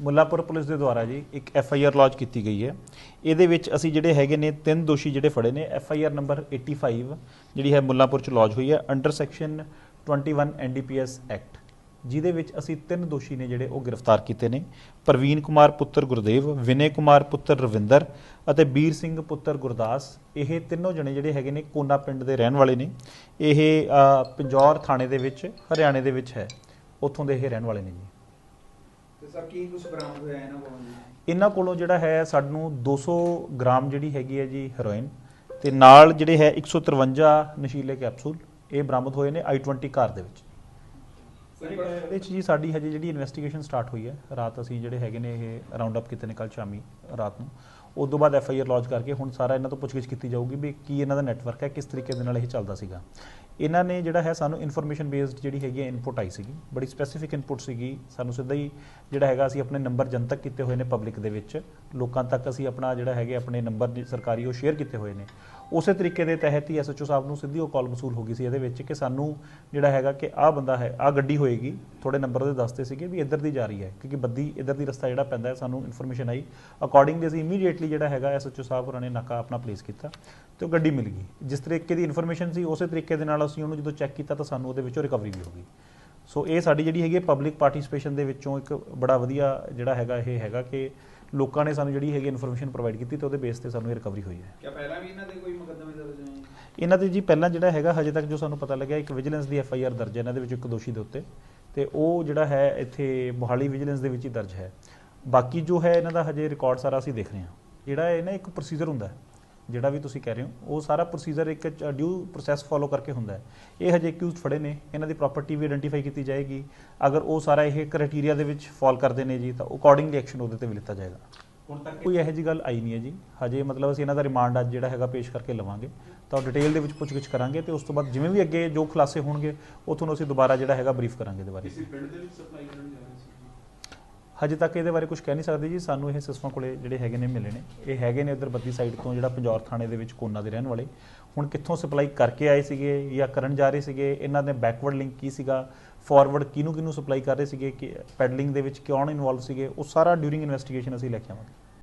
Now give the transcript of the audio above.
Mullapur police ਦੇ ਦੁਆਰਾ ਜੀ ਇੱਕ ਐਫ ਆਈ ਆਰ ਲੌਂਚ ਕੀਤੀ ਗਈ ਹੈ। ਇਹਦੇ ਵਿੱਚ ਅਸੀਂ ਜਿਹੜੇ ਹੈਗੇ ਨੇ, ਤਿੰਨ ਦੋਸ਼ੀ ਜਿਹੜੇ ਫੜੇ ਨੇ, ਐਫ ਆਈ ਆਰ ਨੰਬਰ 85 ਜਿਹੜੀ ਹੈ ਮੁੱਲਾਪੁਰ ਚ ਲੌਂਚ ਹੋਈ ਹੈ ਅੰਡਰ ਸੈਕਸ਼ਨ 21 ਐਨਡੀਪੀਐਸ ਐਕਟ ਜਿਹਦੇ ਵਿੱਚ ਅਸੀਂ ਤਿੰਨ ਦੋਸ਼ੀ ਨੇ ਜਿਹੜੇ ਉਹ ਗ੍ਰਿਫਤਾਰ ਕੀਤੇ ਨੇ। ਪ੍ਰਵੀਨ ਕੁਮਾਰ, ਪੁੱਤਰ ਗੁਰਦੇਵ, ਵਿਨੇ ਕੁਮਾਰ, ਪੁੱਤਰ ਰਵਿੰਦਰ ਅਤੇ ਬੀਰ ਸਿੰਘ, ਪੁੱਤਰ ਗੁਰਦਾਸ। ਇਹ ਤਿੰਨੋਂ ਜਣੇ ਜਿਹੜੇ ਹੈਗੇ ਨੇ ਕੋਨਾ ਪਿੰਡ ਦੇ ਰਹਿਣ ਵਾਲੇ ਨੇ। ਇਹ ਪੰਜੌਰ ਥਾਣੇ ਦੇ ਵਿੱਚ, ਹਰਿਆਣੇ ਦੇ ਵਿੱਚ ਹੈ। ਉੱਥੋਂ ਦੇ ਇਹ ਰਹਿਣ ਵਾਲੇ ਨੇ ਜੀ। ਤੇ ਸਰ ਕੀ ਕੁਝ ਬਰਾਮਦ ਹੋਇਆ ਇਹਨਾਂ ਕੋਲੋਂ ਜੀ? ਇਹਨਾਂ ਕੋਲੋਂ ਜਿਹੜਾ ਹੈ ਸਾਨੂੰ 200 ਗ੍ਰਾਮ ਜਿਹੜੀ ਹੈਗੀ ਹੈ ਜੀ ਹੈਰੋਇਨ ਤੇ ਨਾਲ ਜਿਹੜੇ ਹੈ 153 ਨਸ਼ੀਲੇ ਕੈਪਸੂਲ ਇਹ ਬਰਾਮਦ ਹੋਏ ਨੇ i20 ਕਾਰ ਦੇ ਵਿੱਚ। ਵਿੱਚ ਜੀ ਸਾਡੀ ਹਜੇ ਜਿਹੜੀ ਇਨਵੈਸਟੀਗੇਸ਼ਨ ਸਟਾਰਟ ਹੋਈ ਹੈ ਰਾਤ ਅਸੀਂ ਜਿਹੜੇ ਹੈਗੇ ਨੇ ਇਹ ਰਾਉਂਡ ਅਪ ਕੀਤੇ ਨੇ ਕੱਲ ਸ਼ਾਮੀ ਰਾਤ ਨੂੰ। ਉਸ ਤੋਂ ਬਾਅਦ ਐਫ ਆਈ ਆਰ ਲੌਂਚ ਕਰਕੇ ਹੁਣ ਸਾਰਾ ਇਹਨਾਂ ਤੋਂ ਪੁੱਛਗਿੱਛ ਕੀਤੀ ਜਾਊਗੀ ਵੀ ਕੀ ਇਹਨਾਂ ਦਾ ਨੈਟਵਰਕ ਹੈ ਕਿਸ ਤਰੀਕੇ ਦੇ ਨਾਲ ਇਹ ਚੱਲਦਾ ਸੀਗਾ। ਇਹਨਾਂ ਨੇ ਜਿਹੜਾ ਹੈ ਸਾਨੂੰ ਇਨਫੋਰਮੇਸ਼ਨ ਬੇਸਡ ਜਿਹੜੀ ਹੈਗੀ ਹੈ ਇਨਪੁਟ ਆਈ ਸੀਗੀ, ਬੜੀ ਸਪੈਸੀਫਿਕ ਇਨਪੁਟ ਸੀਗੀ, ਸਾਨੂੰ ਸਿੱਧਾ ਹੀ ਜਿਹੜਾ ਹੈਗਾ ਅਸੀਂ ਆਪਣੇ ਨੰਬਰ ਜਨਤਕ ਕੀਤੇ ਹੋਏ ਨੇ ਪਬਲਿਕ ਦੇ ਵਿੱਚ, ਲੋਕਾਂ ਤੱਕ ਅਸੀਂ ਆਪਣਾ ਜਿਹੜਾ ਹੈਗੇ ਆਪਣੇ ਨੰਬਰ ਸਰਕਾਰੀ ਉਹ ਸ਼ੇਅਰ ਕੀਤੇ ਹੋਏ ਨੇ। ਉਸੇ ਤਰੀਕੇ ਦੇ ਤਹਿਤ ਹੀ ਐਸਐਚਓ ਸਾਹਿਬ ਨੂੰ ਸਿੱਧੀ ਉਹ ਕਾਲ ਮਸੂਲ ਹੋ ਗਈ ਸੀ ਇਹਦੇ ਵਿੱਚ ਕਿ ਸਾਨੂੰ ਜਿਹੜਾ ਹੈਗਾ ਕਿ ਆਹ ਬੰਦਾ ਹੈ, ਆਹ ਗੱਡੀ ਹੋਏਗੀ ਥੋੜੇ ਨੰਬਰ ਉਹਦੇ ਦੱਸਦੇ ਸੀਗੇ ਵੀ ਇੱਧਰ ਦੀ ਜਾ ਰਹੀ ਹੈ ਕਿਉਂਕਿ ਬੱਦੀ ਇੱਧਰ ਦੀ ਰਸਤਾ ਜਿਹੜਾ ਪੈਂਦਾ ਹੈ ਸਾਨੂੰ ਇਨਫੋਰਮੇਸ਼ਨ ਆਈ। ਅਕੋਰਡਿੰਗਲੀ ਅਸੀਂ ਇਮੀਡੀਏਟਲੀ ਜਿਹੜਾ ਹੈਗਾ ਐਸਐਚਓ ਸਾਹਿਬ ਹੋਰਾਂ ਨੇ ਨਾਕਾ ਆਪਣਾ ਪਲੇਸ ਕੀਤਾ ਤੇ ਉਹ ਗੱਡੀ ਮਿਲ ਗਈ। ਜਿਸ ਤਰੀਕੇ ਦੀ ਇਨਫੋਰਮੇਸ਼ਨ ਸੀ ਉਸੇ ਤਰੀਕੇ ਦੇ ਨਾਲ ਅਸੀਂ ਉਹਨੂੰ ਜਦੋਂ ਚੈੱਕ ਕੀਤਾ ਤਾਂ ਸਾਨੂੰ ਉਹਦੇ ਵਿੱਚੋਂ ਰਿਕਵਰੀ ਵੀ ਹੋ ਗਈ। ਸੋ ਇਹ ਸਾਡੀ ਜਿਹੜੀ ਹੈਗੀ ਪਬਲਿਕ ਪਾਰਟਿਸਿਪੇਸ਼ਨ ਦੇ ਵਿੱਚੋਂ ਇੱਕ ਬੜਾ ਵਧੀਆ ਜਿਹੜਾ ਹੈਗਾ ਇਹ ਹੈਗਾ ਕਿ ਲੋਕਾਂ ਨੇ ਸਾਨੂੰ ਜਿਹੜੀ ਹੈਗੀ ਇਨਫੋਰਮੇਸ਼ਨ ਪ੍ਰੋਵਾਈਡ ਕੀਤੀ ਤੇ ਉਹਦੇ ਬੇਸ ਤੇ ਸਾਨੂੰ ਇਹ ਰਿਕਵਰੀ ਹੋਈ ਹੈ। ਕਿਆ ਪਹਿਲਾਂ ਵੀ ਇਹਨਾਂ ਦੇ ਕੋਈ ਮੁਕੱਦਮੇ ਦਰਜ ਹੋਏ ਇਹਨਾਂ ਦੇ ਜੀ ਪਹਿਲਾਂ ਜਿਹੜਾ ਹੈਗਾ ਹਜੇ ਤੱਕ ਜੋ ਸਾਨੂੰ ਪਤਾ ਲੱਗਿਆ ਇੱਕ ਵਿਜੀਲੈਂਸ ਦੀ ਐਫ ਆਈ ਆਰ ਦਰਜ ਹੈ ਇਹਨਾਂ ਦੇ ਵਿੱਚ ਇੱਕ ਦੋਸ਼ੀ ਦੇ ਉੱਤੇ। ਤੇ ਉਹ ਜਿਹੜਾ ਹੈ ਇੱਥੇ ਮੋਹਾਲੀ ਵਿਜੀਲੈਂਸ ਦੇ ਵਿੱਚ ਹੀ ਦਰਜ ਹੈ। ਬਾਕੀ ਜੋ ਹੈ ਇਹਨਾਂ ਦਾ ਹਜੇ ਰਿਕਾਰਡ ਸਾਰਾ ਅਸੀਂ ਦੇਖ ਰਹੇ ਹਾਂ। ਜਿਹੜਾ ਇਹ ਨਾ ਇੱਕ ਪ੍ਰੋਸੀਜਰ ਹੁੰਦਾ ਹੈ, ਜਿਹੜਾ ਵੀ ਤੁਸੀਂ ਕਹਿ ਰਹੇ ਹੋ, ਉਹ ਸਾਰਾ ਪ੍ਰੋਸੀਜਰ ਇੱਕ ਡਿਊ ਪ੍ਰੋਸੈਸ ਫੋਲੋ ਕਰਕੇ ਹੁੰਦਾ ਹੈ। ਇਹ ਹਜੇ ਅਕਿਊਜ਼ਡ ਫੜੇ ਨੇ, ਇਹਨਾਂ ਦੀ ਪ੍ਰਾਪਰਟੀ ਵੀ ਆਇਡੈਂਟੀਫਾਈ ਕੀਤੀ ਜਾਏਗੀ। ਅਗਰ ਉਹ ਸਾਰਾ ਇਹ ਕ੍ਰਾਈਟੇਰੀਆ ਦੇ ਵਿੱਚ ਫਾਲ ਕਰਦੇ ਨੇ ਜੀ, ਤਾਂ ਅਕੋਰਡਿੰਗਲੀ ਐਕਸ਼ਨ ਉਹਦੇ ਤੇ ਵੀ ਲਿੱਤਾ ਜਾਏਗਾ। ਹੁਣ ਤੱਕ ਕੋਈ ਇਹੋ ਜੀ ਗੱਲ ਆਈ ਨਹੀਂ ਹੈ ਜੀ। ਹਜੇ ਮਤਲਬ ਅਸੀਂ ਇਹਨਾਂ ਦਾ ਰਿਮਾਂਡ ਅੱਜ ਜਿਹੜਾ ਹੈਗਾ ਪੇਸ਼ ਕਰਕੇ ਲਵਾਂਗੇ। ਤਾਂ ਡਿਟੇਲ ਦੇ ਵਿੱਚ ਪੁੱਛਗਿੱਛ ਕਰਾਂਗੇ ਤੇ ਉਸ ਤੋਂ ਬਾਅਦ ਜਿਵੇਂ ਵੀ ਅੱਗੇ ਜੋ ਖੁਲਾਸੇ ਹੋਣਗੇ ਉਹ ਤੁਹਾਨੂੰ ਅਸੀਂ ਦੁਬਾਰਾ ਜਿਹੜਾ ਹੈਗਾ ਬਰੀਫ ਕਰਾਂਗੇ ਇਹਦੇ ਬਾਰੇ। ਕਿਸੇ ਪਿੰਡ ਦੇ ਵਿੱਚ ਸਪਲਾਈ ਕਰਨ ਜਾ ਰਹੇ ਸੀ? ਹਜੇ ਤੱਕ ਇਹਦੇ ਬਾਰੇ ਕੁਝ ਕਹਿ ਨਹੀਂ ਸਕਦੇ ਜੀ। ਸਾਨੂੰ ਇਹ ਸਿਸਮਾਂ ਕੋਲੇ ਜਿਹੜੇ ਹੈਗੇ ਨੇ ਮਿਲੇ ਨੇ। ਇਹ ਹੈਗੇ ਨੇ ਉਧਰ ਬੱਦੀ ਸਾਈਡ ਤੋਂ ਜਿਹੜਾ ਪੰਜੌਰ ਥਾਣੇ ਦੇ ਵਿੱਚ ਕੋਨਾ ਦੇ ਰਹਿਣ ਵਾਲੇ। ਹੁਣ ਕਿੱਥੋਂ ਸਪਲਾਈ ਕਰਕੇ ਆਏ ਸੀਗੇ ਜਾਂ ਕਰਨ ਜਾ ਰਹੇ ਸੀਗੇ? ਇਹਨਾਂ ਦੇ ਬੈਕਵਰਡ ਲਿੰਕ ਕੀ ਸੀਗਾ? ਫਾਰਵਰਡ ਕਿਹਨੂੰ ਕਿਹਨੂੰ ਸਪਲਾਈ ਕਰ ਰਹੇ ਸੀਗੇ? ਕਿ ਪੈਡਲਿੰਗ ਦੇ ਵਿੱਚ ਕਿਉਂ ਇਨਵੋਲਵ ਸੀਗੇ? ਉਹ ਸਾਰਾ ਡਿਊਰਿੰਗ ਇਨਵੈਸਟੀਗੇਸ਼ਨ ਅਸੀਂ ਲੈ ਕੇ ਆਵਾਂਗੇ।